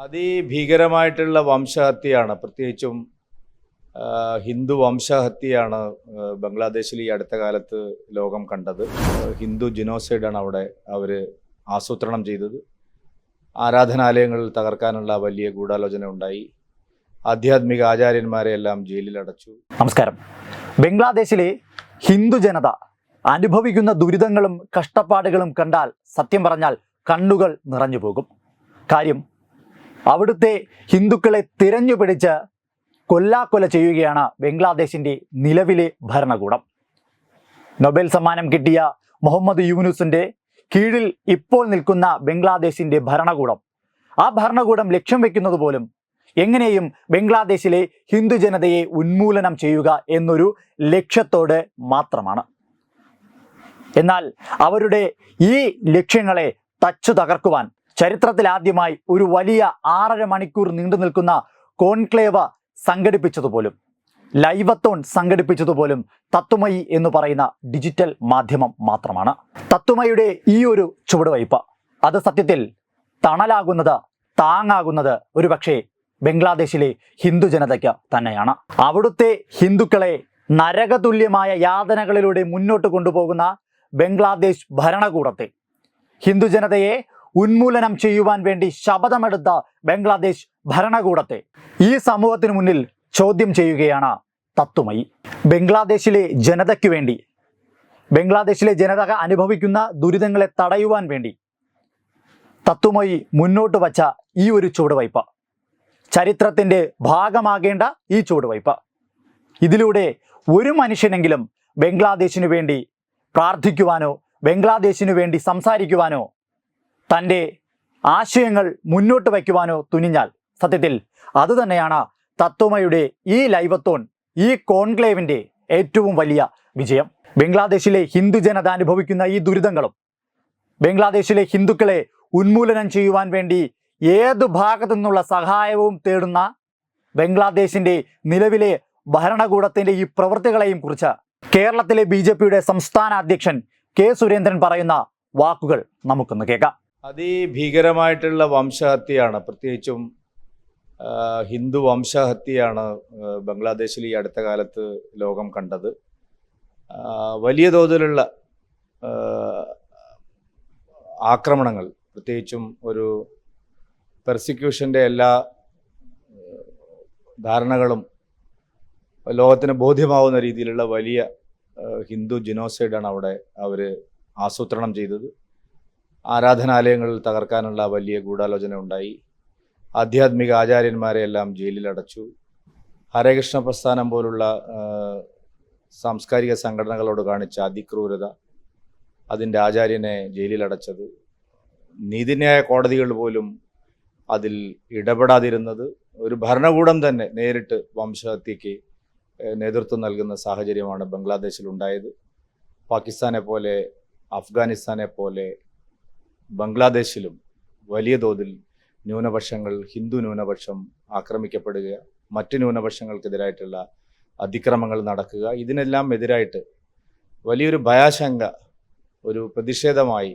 അതിഭീകരമായിട്ടുള്ള വംശഹത്യയാണ്. പ്രത്യേകിച്ചും ഹിന്ദു വംശഹത്യയാണ് ബംഗ്ലാദേശിൽ ഈ അടുത്ത കാലത്ത് ലോകം കണ്ടത്. ഹിന്ദു ജിനോസൈഡാണ് അവിടെ അവർ ആസൂത്രണം ചെയ്തത്. ആരാധനാലയങ്ങൾ തകർക്കാനുള്ള വലിയ ഗൂഢാലോചന ഉണ്ടായി. ആധ്യാത്മിക ആചാര്യന്മാരെ എല്ലാം ജയിലിൽ അടച്ചു. നമസ്കാരം. ബംഗ്ലാദേശിലെ ഹിന്ദു ജനത അനുഭവിക്കുന്ന ദുരിതങ്ങളും കഷ്ടപ്പാടുകളും കണ്ടാൽ സത്യം പറഞ്ഞാൽ കണ്ണുകൾ നിറഞ്ഞു പോകും. കാര്യം അവിടുത്തെ ഹിന്ദുക്കളെ തിരഞ്ഞുപിടിച്ച് കൊല്ലാക്കൊല ചെയ്യുകയാണ് ബംഗ്ലാദേശിന്റെ നിലവിലെ ഭരണകൂടം. നൊബേൽ സമ്മാനം കിട്ടിയ മുഹമ്മദ് യൂനുസിന്റെ കീഴിൽ ഇപ്പോൾ നിൽക്കുന്ന ബംഗ്ലാദേശിന്റെ ഭരണകൂടം. ആ ഭരണകൂടം ലക്ഷ്യം വെക്കുന്നത് പോലും എങ്ങനെയും ബംഗ്ലാദേശിലെ ഹിന്ദു ജനതയെ ഉന്മൂലനം ചെയ്യുക എന്നൊരു ലക്ഷ്യത്തോടെ മാത്രമാണ്. എന്നാൽ അവരുടെ ഈ ലക്ഷ്യങ്ങളെ തച്ചു തകർക്കുവാൻ ചരിത്രത്തിൽ ആദ്യമായി ഒരു വലിയ ആറര മണിക്കൂർ നീണ്ടു നിൽക്കുന്ന കോൺക്ലേവ് സംഘടിപ്പിച്ചതുപോലും ലൈവത്തോൺ സംഘടിപ്പിച്ചതുപോലും തത്വമയി എന്ന് പറയുന്ന ഡിജിറ്റൽ മാധ്യമം മാത്രമാണ്. തത്വമയുടെ ഈ ഒരു ചുവടുവയ്പ് അത് സത്യത്തിൽ തണലാകുന്നത് താങ്ങാകുന്നത് ഒരുപക്ഷെ ബംഗ്ലാദേശിലെ ഹിന്ദു ജനതയ്ക്ക് തന്നെയാണ്. അവിടുത്തെ ഹിന്ദുക്കളെ നരകതുല്യമായ യാതനകളിലൂടെ മുന്നോട്ട് കൊണ്ടുപോകുന്ന ബംഗ്ലാദേശ് ഭരണകൂടത്തെ ഹിന്ദു ജനതയെ ഉന്മൂലനം ചെയ്യുവാൻ വേണ്ടി ശപഥമെടുത്ത ബംഗ്ലാദേശ് ഭരണകൂടത്തെ. ഈ സമൂഹത്തിന് മുന്നിൽ ചോദ്യം ചെയ്യുകയാണ് തത്വമയി ബംഗ്ലാദേശിലെ ജനതയ്ക്ക് വേണ്ടി ബംഗ്ലാദേശിലെ ജനത അനുഭവിക്കുന്ന ദുരിതങ്ങളെ തടയുവാൻ വേണ്ടി തത്വമയി മുന്നോട്ട് വച്ച ഈ ഒരു ചുവടുവയ്പ്. ചരിത്രത്തിന്റെ ഭാഗമാകേണ്ട ഈ ചുവടുവയ്പ്. ഇതിലൂടെ ഒരു മനുഷ്യനെങ്കിലും ബംഗ്ലാദേശിനു വേണ്ടി പ്രാർത്ഥിക്കുവാനോ ബംഗ്ലാദേശിനു വേണ്ടി സംസാരിക്കുവാനോ തന്റെ ആശയങ്ങൾ മുന്നോട്ട് വയ്ക്കുവാനോ തുനിഞ്ഞാൽ സത്യത്തിൽ അതുതന്നെയാണ് തത്വമയുടെ ഈ ലൈവത്തോൺ ഈ കോൺക്ലേവിന്റെ ഏറ്റവും വലിയ വിജയം. ബംഗ്ലാദേശിലെ ഹിന്ദു ജനത അനുഭവിക്കുന്ന ഈ ദുരിതങ്ങളും ബംഗ്ലാദേശിലെ ഹിന്ദുക്കളെ ഉന്മൂലനം ചെയ്യുവാൻ വേണ്ടി ഏത് ഭാഗത്തു നിന്നുള്ള സഹായവും തേടുന്ന ബംഗ്ലാദേശിന്റെ നിലവിലെ ഭരണകൂടത്തിന്റെ ഈ പ്രവൃത്തികളെയും കുറിച്ച് കേരളത്തിലെ ബി സംസ്ഥാന അധ്യക്ഷൻ കെ സുരേന്ദ്രൻ പറയുന്ന വാക്കുകൾ നമുക്കൊന്ന് കേൾക്കാം. അതിഭീകരമായിട്ടുള്ള വംശഹത്യയാണ്. പ്രത്യേകിച്ചും ഹിന്ദു വംശഹത്യയാണ് ബംഗ്ലാദേശിൽ ഈ അടുത്ത കാലത്ത് ലോകം കണ്ടത്. വലിയ തോതിലുള്ള ആക്രമണങ്ങൾ പ്രത്യേകിച്ചും ഒരു പെർസിക്യൂഷന്റെ എല്ലാ ധാരണകളും ലോകത്തിന് ബോധ്യമാവുന്ന രീതിയിലുള്ള വലിയ ഹിന്ദു ജിനോസൈഡാണ് അവിടെ അവർ ആസൂത്രണം ചെയ്തത്. ആരാധനാലയങ്ങൾ തകർക്കാനുള്ള വലിയ ഗൂഢാലോചന ഉണ്ടായി. ആധ്യാത്മിക ആചാര്യന്മാരെ എല്ലാം ജയിലിലടച്ചു ഹരേകൃഷ്ണ പ്രസ്ഥാനം പോലുള്ള സാംസ്കാരിക സംഘടനകളോട് കാണിച്ച അതിക്രൂരത അതിന്റെ ആചാര്യനെ ജയിലിലടച്ചത് നീതിന്യായ കോടതികൾ പോലും അതിൽ ഇടപെടാതിരുന്നത് ഒരു ഭരണകൂടം തന്നെ നേരിട്ട് വംശഹത്യക്ക് നേതൃത്വം നൽകുന്ന സാഹചര്യമാണ് ബംഗ്ലാദേശിൽ ഉണ്ടായത് പാകിസ്ഥാനെ പോലെ അഫ്ഗാനിസ്ഥാനെ പോലെ ബംഗ്ലാദേശിലും വലിയ തോതിൽ ന്യൂനപക്ഷങ്ങൾ ഹിന്ദു ന്യൂനപക്ഷം ആക്രമിക്കപ്പെടുക മറ്റ് ന്യൂനപക്ഷങ്ങൾക്കെതിരായിട്ടുള്ള അതിക്രമങ്ങൾ നടക്കുക ഇതിനെല്ലാം എതിരായിട്ട് വലിയൊരു ഭയാശങ്ക ഒരു പ്രതിഷേധമായി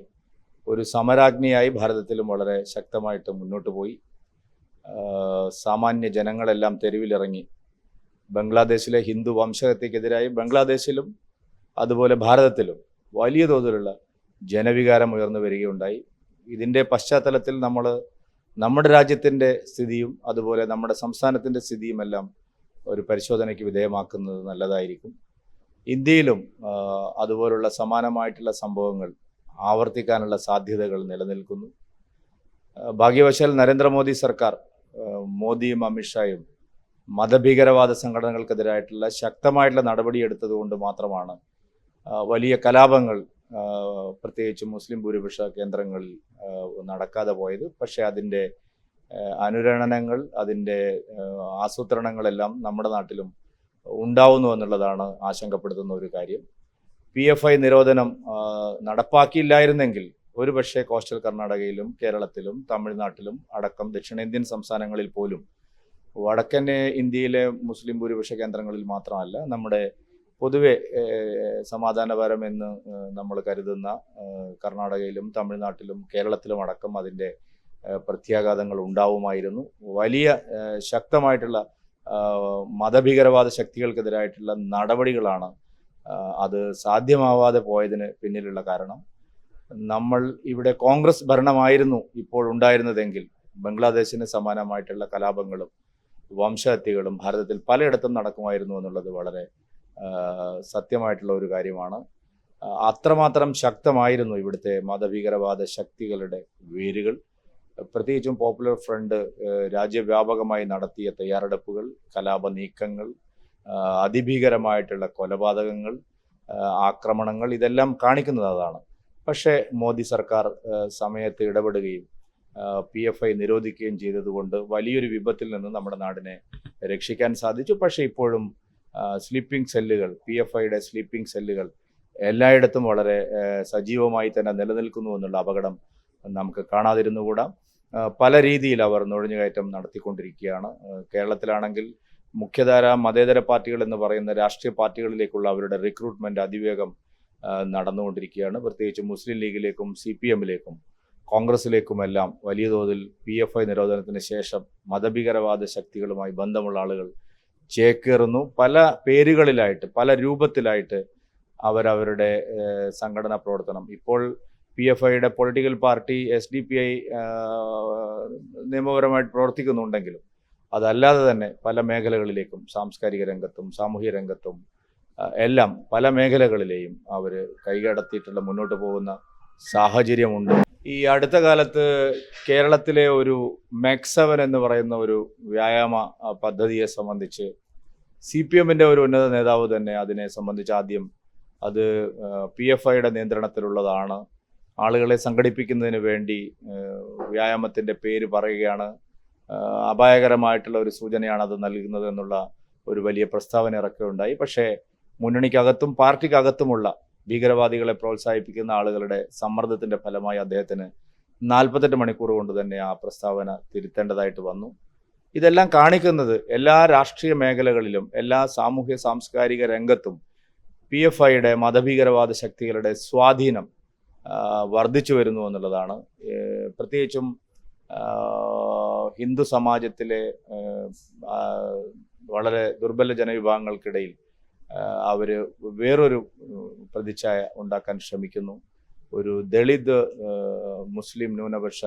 ഒരു സമരാജ്ഞിയായി ഭാരതത്തിലും വളരെ ശക്തമായിട്ട് മുന്നോട്ട് പോയി. സാമാന്യ ജനങ്ങളെല്ലാം തെരുവിലിറങ്ങി ബംഗ്ലാദേശിലെ ഹിന്ദു വംശഹത്യക്കെതിരായി ബംഗ്ലാദേശിലും അതുപോലെ ഭാരതത്തിലും വലിയ തോതിലുള്ള ജനവികാരം ഉയർന്നു വരികയുണ്ടായി. ഇതിന്റെ പശ്ചാത്തലത്തിൽ നമ്മൾ നമ്മുടെ രാജ്യത്തിന്റെ സ്ഥിതിയും അതുപോലെ നമ്മുടെ സംസ്ഥാനത്തിന്റെ സ്ഥിതിയുമെല്ലാം ഒരു പരിശോധനയ്ക്ക് വിധേയമാക്കുന്നത് നല്ലതായിരിക്കും. ഇന്ത്യയിലും അതുപോലുള്ള സമാനമായിട്ടുള്ള സംഭവങ്ങൾ ആവർത്തിക്കാനുള്ള സാധ്യതകൾ നിലനിൽക്കുന്നു. ഭാഗ്യവശാൽ നരേന്ദ്രമോദി സർക്കാർ മോദിയും അമിത്ഷായും മതഭീകരവാദ സംഘടനകൾക്കെതിരായിട്ടുള്ള ശക്തമായിട്ടുള്ള നടപടിയെടുത്തത് കൊണ്ട് മാത്രമാണ് വലിയ കലാപങ്ങൾ പ്രത്യേകിച്ച് മുസ്ലിം ഭൂരിപക്ഷ കേന്ദ്രങ്ങളിൽ നടക്കാതെ പോയത്. പക്ഷേ അതിന്റെ അനുരണനങ്ങൾ അതിന്റെ ആസൂത്രണങ്ങളെല്ലാം നമ്മുടെ നാട്ടിലും ഉണ്ടാവുന്നു എന്നുള്ളതാണ് ആശങ്കപ്പെടുത്തുന്ന ഒരു കാര്യം. പി എഫ് ഐ നിരോധനം നടപ്പാക്കിയില്ലായിരുന്നെങ്കിൽ ഒരുപക്ഷെ കോസ്റ്റൽ കർണാടകയിലും കേരളത്തിലും തമിഴ്നാട്ടിലും അടക്കം ദക്ഷിണേന്ത്യൻ സംസ്ഥാനങ്ങളിൽ പോലും വടക്കൻ ഇന്ത്യയിലെ മുസ്ലിം ഭൂരിപക്ഷ കേന്ദ്രങ്ങളിൽ മാത്രമല്ല നമ്മുടെ പൊതുവെ സമാധാനപരമെന്ന് നമ്മൾ കരുതുന്ന കർണാടകയിലും തമിഴ്നാട്ടിലും കേരളത്തിലും അടക്കം അതിന്റെ പ്രത്യാഘാതങ്ങൾ ഉണ്ടാവുമായിരുന്നു. വലിയ ശക്തമായിട്ടുള്ള മതഭീകരവാദ ശക്തികൾക്കെതിരായിട്ടുള്ള നടപടികളാണ് അത് സാധ്യമാവാതെ പോയതിന് പിന്നിലുള്ള കാരണം. നമ്മൾ ഇവിടെ കോൺഗ്രസ് ഭരണമായിരുന്നു ഇപ്പോൾ ഉണ്ടായിരുന്നതെങ്കിൽ ബംഗ്ലാദേശിന് സമാനമായിട്ടുള്ള കലാപങ്ങളും വംശഹത്യകളും ഭാരതത്തിൽ പലയിടത്തും നടക്കുമായിരുന്നു എന്നുള്ളത് വളരെ സത്യമായിട്ടുള്ള ഒരു കാര്യമാണ്. അത്രമാത്രം ശക്തമായിരുന്നു ഇവിടുത്തെ മതഭീകരവാദ ശക്തികളുടെ വേരുകൾ. പ്രത്യേകിച്ചും പോപ്പുലർ ഫ്രണ്ട് രാജ്യവ്യാപകമായി നടത്തിയ തയ്യാറെടുപ്പുകൾ കലാപ നീക്കങ്ങൾ അതിഭീകരമായിട്ടുള്ള കൊലപാതകങ്ങൾ ആക്രമണങ്ങൾ ഇതെല്ലാം കാണിക്കുന്നത് അതാണ്. പക്ഷേ മോദി സർക്കാർ സമയത്ത് ഇടപെടുകയും പി എഫ് ഐ നിരോധിക്കുകയും ചെയ്തതുകൊണ്ട് വലിയൊരു വിപത്തിൽ നിന്ന് നമ്മുടെ നാടിനെ രക്ഷിക്കാൻ സാധിച്ചു. പക്ഷേ ഇപ്പോഴും സ്ലീപ്പിംഗ് സെല്ലുകൾ പി എഫ് ഐയുടെ സ്ലീപ്പിംഗ് സെല്ലുകൾ എല്ലായിടത്തും വളരെ സജീവമായി തന്നെ നിലനിൽക്കുന്നു എന്നുള്ള അപകടം നമുക്ക് കാണാതിരുന്നുകൂടാ പല രീതിയിൽ അവർ നുഴഞ്ഞുകയറ്റം നടത്തിക്കൊണ്ടിരിക്കുകയാണ്. കേരളത്തിലാണെങ്കിൽ മുഖ്യധാര മതേതര പാർട്ടികൾ എന്ന് പറയുന്ന രാഷ്ട്രീയ പാർട്ടികളിലേക്കുള്ള അവരുടെ റിക്രൂട്ട്മെന്റ് അതിവേഗം നടന്നുകൊണ്ടിരിക്കുകയാണ്. പ്രത്യേകിച്ച് മുസ്ലിം ലീഗിലേക്കും സി പി എമ്മിലേക്കും കോൺഗ്രസിലേക്കുമെല്ലാം വലിയ തോതിൽ പി എഫ് ഐ നിരോധനത്തിന് ശേഷം മതഭീകരവാദ ശക്തികളുമായി ബന്ധമുള്ള ആളുകൾ ചേക്കേറുന്നു. പല പേരുകളിലായിട്ട് പല രൂപത്തിലായിട്ട് അവരവരുടെ സംഘടനാ പ്രവർത്തനം. ഇപ്പോൾ പി എഫ് ഐയുടെ political party S D P I നിയമപരമായിട്ട് പ്രവർത്തിക്കുന്നുണ്ടെങ്കിലും അതല്ലാതെ തന്നെ പല മേഖലകളിലേക്കും സാംസ്കാരിക രംഗത്തും സാമൂഹ്യ രംഗത്തും എല്ലാം പല മേഖലകളിലെയും അവർ കൈകടത്തിയിട്ടുള്ള മുന്നോട്ട് പോകുന്ന സാഹചര്യമുണ്ട്. ഈ അടുത്ത കാലത്ത് കേരളത്തിലെ ഒരു മെക്സവൻ എന്ന് പറയുന്ന ഒരു വ്യായാമ പദ്ധതിയെ സംബന്ധിച്ച് സി പി എമ്മിന്റെ ഒരു ഉന്നത നേതാവ് തന്നെ അതിനെ സംബന്ധിച്ച് ആദ്യം അത് പി എഫ് ഐയുടെ നിയന്ത്രണത്തിലുള്ളതാണ്. ആളുകളെ സംഘടിപ്പിക്കുന്നതിന് വേണ്ടി വ്യായാമത്തിന്റെ പേര് പറയുകയാണ്. അപായകരമായിട്ടുള്ള ഒരു സൂചനയാണ് അത് നൽകുന്നത് എന്നുള്ള ഒരു വലിയ പ്രസ്താവന ഇറക്കുകയുണ്ടായി പക്ഷേ മുന്നണിക്കകത്തും പാർട്ടിക്കകത്തുമുള്ള ഭീകരവാദികളെ പ്രോത്സാഹിപ്പിക്കുന്ന ആളുകളുടെ സമ്മർദ്ദത്തിന്റെ ഫലമായി അദ്ദേഹത്തിന് നാൽപ്പത്തെട്ട് മണിക്കൂർ കൊണ്ട് തന്നെ ആ പ്രസ്താവന തിരുത്തേണ്ടതായിട്ട് വന്നു. ഇതെല്ലാം കാണിക്കുന്നത് എല്ലാ രാഷ്ട്രീയ മേഖലകളിലും എല്ലാ സാമൂഹ്യ സാംസ്കാരിക രംഗത്തും പി എഫ് ഐയുടെ മതഭീകരവാദ ശക്തികളുടെ സ്വാധീനം വർദ്ധിച്ചു വരുന്നു എന്നുള്ളതാണ്. പ്രത്യേകിച്ചും ഹിന്ദു സമാജത്തിലെ വളരെ ദുർബല ജനവിഭാഗങ്ങൾക്കിടയിൽ അവർ വേറൊരു പ്രതിച്ഛായ ഉണ്ടാക്കാൻ ശ്രമിക്കുന്നു. ഒരു ദളിത് മുസ്ലിം ന്യൂനപക്ഷ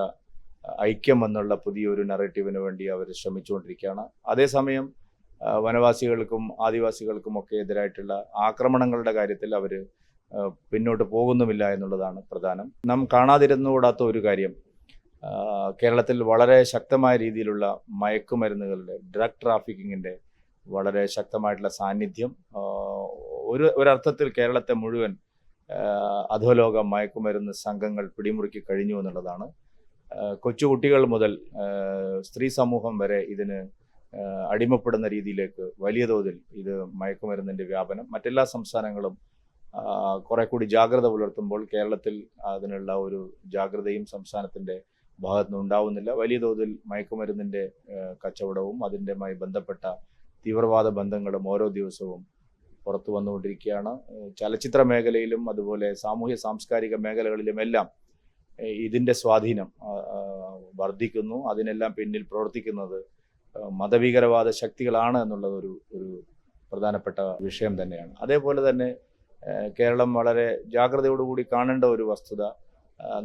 ഐക്യം എന്നുള്ള പുതിയൊരു നറേറ്റീവിന് വേണ്ടി അവർ ശ്രമിച്ചുകൊണ്ടിരിക്കുകയാണ്. അതേസമയം വനവാസികൾക്കും ആദിവാസികൾക്കും ഒക്കെ എതിരായിട്ടുള്ള ആക്രമണങ്ങളുടെ കാര്യത്തിൽ അവർ പിന്നോട്ട് പോകുന്നുമില്ല എന്നുള്ളതാണ് പ്രധാനം. നാം കാണാതിരുന്നുകൂടാത്ത ഒരു കാര്യം കേരളത്തിൽ വളരെ ശക്തമായ രീതിയിലുള്ള മയക്കുമരുന്നുകളുടെ ഡ്രഗ് ട്രാഫിക്കിങ്ങിന്റെ വളരെ ശക്തമായിട്ടുള്ള സാന്നിധ്യം ഒരു ഒരർത്ഥത്തിൽ കേരളത്തെ മുഴുവൻ അധോലോക മയക്കുമരുന്ന് സംഘങ്ങൾ പിടിമുറുക്കി കഴിഞ്ഞു എന്നുള്ളതാണ്. കൊച്ചുകുട്ടികൾ മുതൽ സ്ത്രീ സമൂഹം വരെ ഇതിന് അടിമപ്പെടുന്ന രീതിയിലേക്ക് വലിയ തോതിൽ ഇത് മയക്കുമരുന്നിന്റെ വ്യാപനം മറ്റെല്ലാ സംസ്ഥാനങ്ങളും കുറെ കൂടി ജാഗ്രത പുലർത്തുമ്പോൾ കേരളത്തിൽ അതിനുള്ള ഒരു ജാഗ്രതയും സംസ്ഥാനത്തിന്റെ ഭാഗത്തുനിന്ന് ഉണ്ടാവുന്നില്ല. വലിയ തോതിൽ മയക്കുമരുന്നിന്റെ കച്ചവടവും അതിന്റെമായി ബന്ധപ്പെട്ട തീവ്രവാദ ബന്ധങ്ങളും ഓരോ ദിവസവും പുറത്തു വന്നുകൊണ്ടിരിക്കുകയാണ്. ചലച്ചിത്ര മേഖലയിലും അതുപോലെ സാമൂഹ്യ സാംസ്കാരിക മേഖലകളിലും എല്ലാം ഇതിന്റെ സ്വാധീനം വർദ്ധിക്കുന്നു. അതിനെല്ലാം പിന്നിൽ പ്രവർത്തിക്കുന്നത് മതഭീകരവാദ ശക്തികളാണ് എന്നുള്ളത് ഒരു ഒരു പ്രധാനപ്പെട്ട വിഷയം തന്നെയാണ്. അതേപോലെ തന്നെ കേരളം വളരെ ജാഗ്രതയോടുകൂടി കാണേണ്ട ഒരു വസ്തുത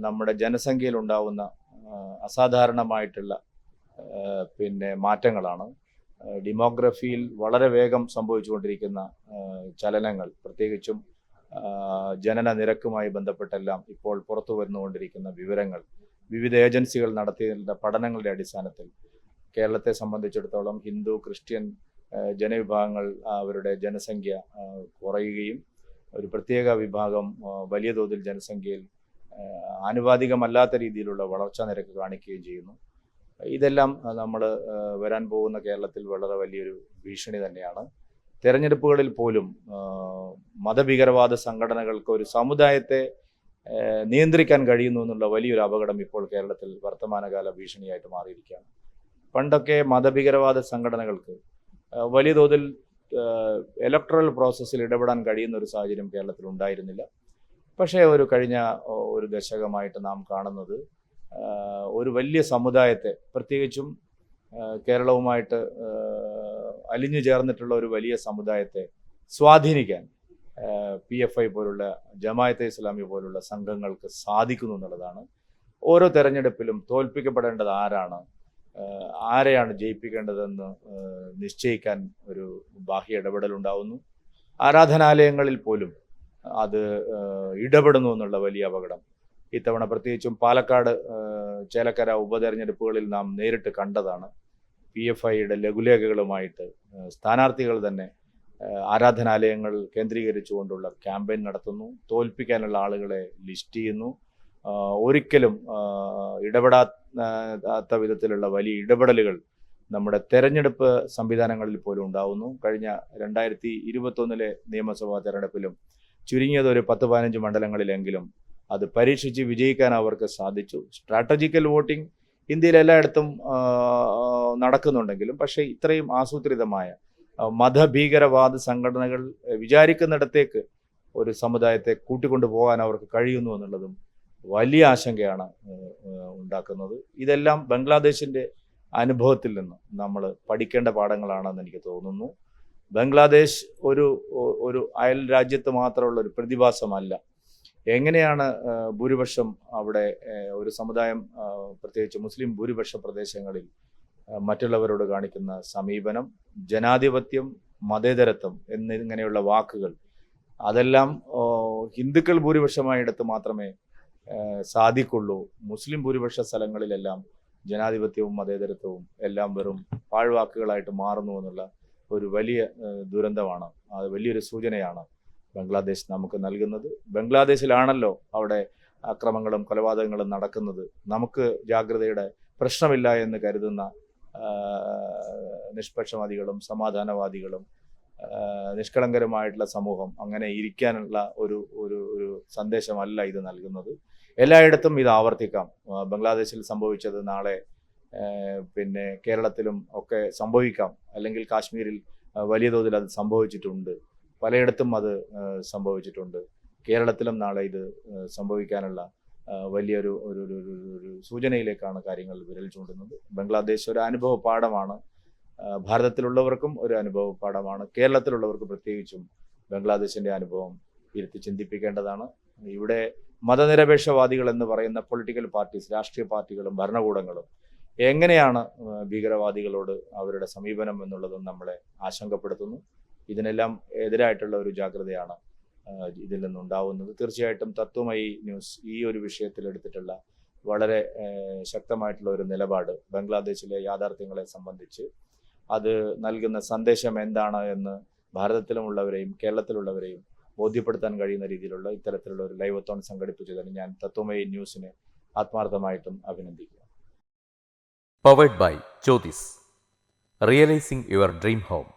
നമ്മുടെ ജനസംഖ്യയിൽ ഉണ്ടാവുന്ന അസാധാരണമായിട്ടുള്ള പിന്നെ മാറ്റങ്ങളാണ്. ഡിമോഗ്രഫിയിൽ വളരെ വേഗം സംഭവിച്ചുകൊണ്ടിരിക്കുന്ന ചലനങ്ങൾ. പ്രത്യേകിച്ചും ജനന നിരക്കുമായി ബന്ധപ്പെട്ടെല്ലാം ഇപ്പോൾ പുറത്തു വന്നുകൊണ്ടിരിക്കുന്ന വിവരങ്ങൾ. വിവിധ ഏജൻസികൾ നടത്തിയ പഠനങ്ങളുടെ അടിസ്ഥാനത്തിൽ കേരളത്തെ സംബന്ധിച്ചിടത്തോളം ഹിന്ദു ക്രിസ്ത്യൻ ജനവിഭാഗങ്ങൾ അവരുടെ ജനസംഖ്യ കുറയുകയും ഒരു പ്രത്യേക വിഭാഗം വലിയ തോതിൽ ജനസംഖ്യയിൽ ആനുപാതികമല്ലാത്ത രീതിയിലുള്ള വളർച്ചാ നിരക്ക് കാണിക്കുകയും ചെയ്യുന്നു. ഇതെല്ലാം നമ്മൾ വരാൻ പോകുന്ന കേരളത്തിൽ വളരെ വലിയൊരു ഭീഷണി തന്നെയാണ്. തെരഞ്ഞെടുപ്പുകളിൽ പോലും മതഭീകരവാദ സംഘടനകൾക്ക് ഒരു സമുദായത്തെ നിയന്ത്രിക്കാൻ കഴിയുന്നു എന്നുള്ള വലിയൊരു അപകടം ഇപ്പോൾ കേരളത്തിൽ വർത്തമാനകാല ഭീഷണിയായിട്ട് മാറിയിരിക്കുകയാണ്. പണ്ടൊക്കെ മതഭീകരവാദ സംഘടനകൾക്ക് വലിയ തോതിൽ ഇലക്ട്രൽ പ്രോസസ്സിൽ ഇടപെടാൻ കഴിയുന്ന ഒരു സാഹചര്യം കേരളത്തിൽ ഉണ്ടായിരുന്നില്ല. പക്ഷേ ഒരു കഴിഞ്ഞ ഒരു ദശകമായിട്ട് നാം കാണുന്നത് ഒരു വലിയ സമുദായത്തെ പ്രത്യേകിച്ചും കേരളവുമായിട്ട് അലിഞ്ഞു ചേർന്നിട്ടുള്ള ഒരു വലിയ സമുദായത്തെ സ്വാധീനിക്കാൻ പി എഫ് ഐ പോലുള്ള ജമായത്തെ ഇസ്ലാമി പോലുള്ള സംഘങ്ങൾക്ക് സാധിക്കുന്നു എന്നുള്ളതാണ്. ഓരോ തെരഞ്ഞെടുപ്പിലും തോൽപ്പിക്കപ്പെടേണ്ടത് ആരാണ് ആരെയാണ് ജയിപ്പിക്കേണ്ടതെന്ന് നിശ്ചയിക്കാൻ ഒരു ബാഹ്യ ഇടപെടൽ ഉണ്ടാവുന്നു. ആരാധനാലയങ്ങളിൽ പോലും അത് ഇടപെടുന്നു എന്നുള്ള വലിയ അപകടം ഇത്തവണ പ്രത്യേകിച്ചും പാലക്കാട് ചേലക്കര ഉപതെരഞ്ഞെടുപ്പുകളിൽ നാം നേരിട്ട് കണ്ടതാണ്. പി എഫ് ഐയുടെ ലഘുലേഖകളുമായിട്ട് സ്ഥാനാർത്ഥികൾ തന്നെ ആരാധനാലയങ്ങൾ കേന്ദ്രീകരിച്ചുകൊണ്ടുള്ള ക്യാമ്പയിൻ നടത്തുന്നു. തോൽപ്പിക്കാനുള്ള ആളുകളെ ലിസ്റ്റ് ചെയ്യുന്നു. ഒരിക്കലും ഇടപെടാത്ത വിധത്തിലുള്ള വലിയ ഇടപെടലുകൾ നമ്മുടെ തെരഞ്ഞെടുപ്പ് സംവിധാനങ്ങളിൽ പോലും ഉണ്ടാവുന്നു. കഴിഞ്ഞ രണ്ടായിരത്തി ഇരുപത്തൊന്നിലെ നിയമസഭാ തെരഞ്ഞെടുപ്പിലും ചുരുങ്ങിയത് ഒരു പത്ത് പതിനഞ്ച് മണ്ഡലങ്ങളിലെങ്കിലും അത് പരീക്ഷിച്ച് വിജയിക്കാൻ അവർക്ക് സാധിച്ചു. സ്ട്രാറ്റജിക്കൽ വോട്ടിംഗ് ഇന്ത്യയിൽ എല്ലായിടത്തും നടക്കുന്നുണ്ടെങ്കിലും പക്ഷേ ഇത്രയും ആസൂത്രിതമായ മതഭീകരവാദ സംഘടനകൾ വിചാരിക്കുന്നിടത്തേക്ക് ഒരു സമുദായത്തെ കൂട്ടിക്കൊണ്ടു പോകാൻ അവർക്ക് കഴിയുന്നു എന്നുള്ളതും വലിയ ആശങ്കയാണ് ഉണ്ടാക്കുന്നത്. ഇതെല്ലാം ബംഗ്ലാദേശിന്റെ അനുഭവത്തിൽ നിന്ന് നമ്മൾ പഠിക്കേണ്ട പാഠങ്ങളാണെന്ന് എനിക്ക് തോന്നുന്നു. ബംഗ്ലാദേശ് ഒരു ഒരു അയൽ രാജ്യത്ത് മാത്രമുള്ള ഒരു പ്രതിഭാസമല്ല. എങ്ങനെയാണ് ഭൂരിപക്ഷം അവിടെ ഒരു സമുദായം പ്രത്യേകിച്ച് മുസ്ലിം ഭൂരിപക്ഷ പ്രദേശങ്ങളിൽ മറ്റുള്ളവരോട് കാണിക്കുന്ന സമീപനം ജനാധിപത്യം മതേതരത്വം എന്നിങ്ങനെയുള്ള വാക്കുകൾ അതെല്ലാം ഹിന്ദുക്കൾ ഭൂരിപക്ഷമായിടത്ത് മാത്രമേ സാധിക്കുള്ളൂ. മുസ്ലിം ഭൂരിപക്ഷ സ്ഥലങ്ങളിലെല്ലാം ജനാധിപത്യവും മതേതരത്വവും എല്ലാം വെറും പാഴ്വാക്കുകളായിട്ട് മാറുന്നു എന്നുള്ള ഒരു വലിയ ദുരന്തമാണ്. അത് വലിയൊരു സൂചനയാണ്. ബംഗ്ലാദേശ് നമുക്ക് നൽകുന്നത്. ബംഗ്ലാദേശിലാണല്ലോ അവിടെ അക്രമങ്ങളും കൊലപാതകങ്ങളും നടക്കുന്നത്. നമുക്ക് ജാഗ്രതയുടെ പ്രശ്നമില്ല എന്ന് കരുതുന്ന നിഷ്പക്ഷവാദികളും സമാധാനവാദികളും നിഷ്കളങ്കരമായിട്ടുള്ള സമൂഹം അങ്ങനെ ഇരിക്കാനുള്ള ഒരു ഒരു ഒരു സന്ദേശമല്ല ഇത് നൽകുന്നത്. എല്ലായിടത്തും ഇത് ആവർത്തിക്കാം. ബംഗ്ലാദേശിൽ സംഭവിച്ചത് നാളെ പിന്നെ കേരളത്തിലും ഒക്കെ സംഭവിക്കാം. അല്ലെങ്കിൽ കാശ്മീരിൽ വലിയ തോതിൽ അത് സംഭവിച്ചിട്ടുണ്ട്. പലയിടത്തും അത് സംഭവിച്ചിട്ടുണ്ട്. കേരളത്തിലും നാളെ ഇത് സംഭവിക്കാനുള്ള വലിയൊരു ഒരു- ഒരു സൂചനയിലേക്കാണ് കാര്യങ്ങൾ വിരൽ ചൂണ്ടുന്നത്. ബംഗ്ലാദേശ് ഒരു അനുഭവ പാഠമാണ്. ഭാരതത്തിലുള്ളവർക്കും ഒരു അനുഭവ പാഠമാണ്. കേരളത്തിലുള്ളവർക്ക് പ്രത്യേകിച്ചും ബംഗ്ലാദേശിന്റെ അനുഭവം ഇരുത്തി ചിന്തിപ്പിക്കേണ്ടതാണ്. ഇവിടെ മതനിരപേക്ഷവാദികൾ എന്ന് പറയുന്ന പൊളിറ്റിക്കൽ പാർട്ടീസ് രാഷ്ട്രീയ പാർട്ടികളും ഭരണകൂടങ്ങളും എങ്ങനെയാണ് ഭീകരവാദികളോട് അവരുടെ സമീപനം എന്നുള്ളതും നമ്മളെ ആശങ്കപ്പെടുത്തുന്നു. ഇതിനെല്ലാം എതിരായിട്ടുള്ള ഒരു ജാഗ്രതയാണ് ഇതിൽ നിന്നുണ്ടാവുന്നത്. തീർച്ചയായിട്ടും തത്വമയി ന്യൂസ് ഈ ഒരു വിഷയത്തിൽ എടുത്തിട്ടുള്ള വളരെ ശക്തമായിട്ടുള്ള ഒരു നിലപാട് ബംഗ്ലാദേശിലെ യാഥാർത്ഥ്യങ്ങളെ സംബന്ധിച്ച് അത് നൽകുന്ന സന്ദേശം എന്താണ് എന്ന് ഭാരതത്തിലുമുള്ളവരെയും കേരളത്തിലുള്ളവരെയും ബോധ്യപ്പെടുത്താൻ കഴിയുന്ന രീതിയിലുള്ള ഇത്തരത്തിലുള്ള ഒരു ലൈവത്തോൺ സംഘടിപ്പിച്ചതിന് ഞാൻ തത്വമയി ന്യൂസിനെ ആത്മാർത്ഥമായിട്ടും അഭിനന്ദിക്കുന്നു. Powered by Jyothis realising your dream home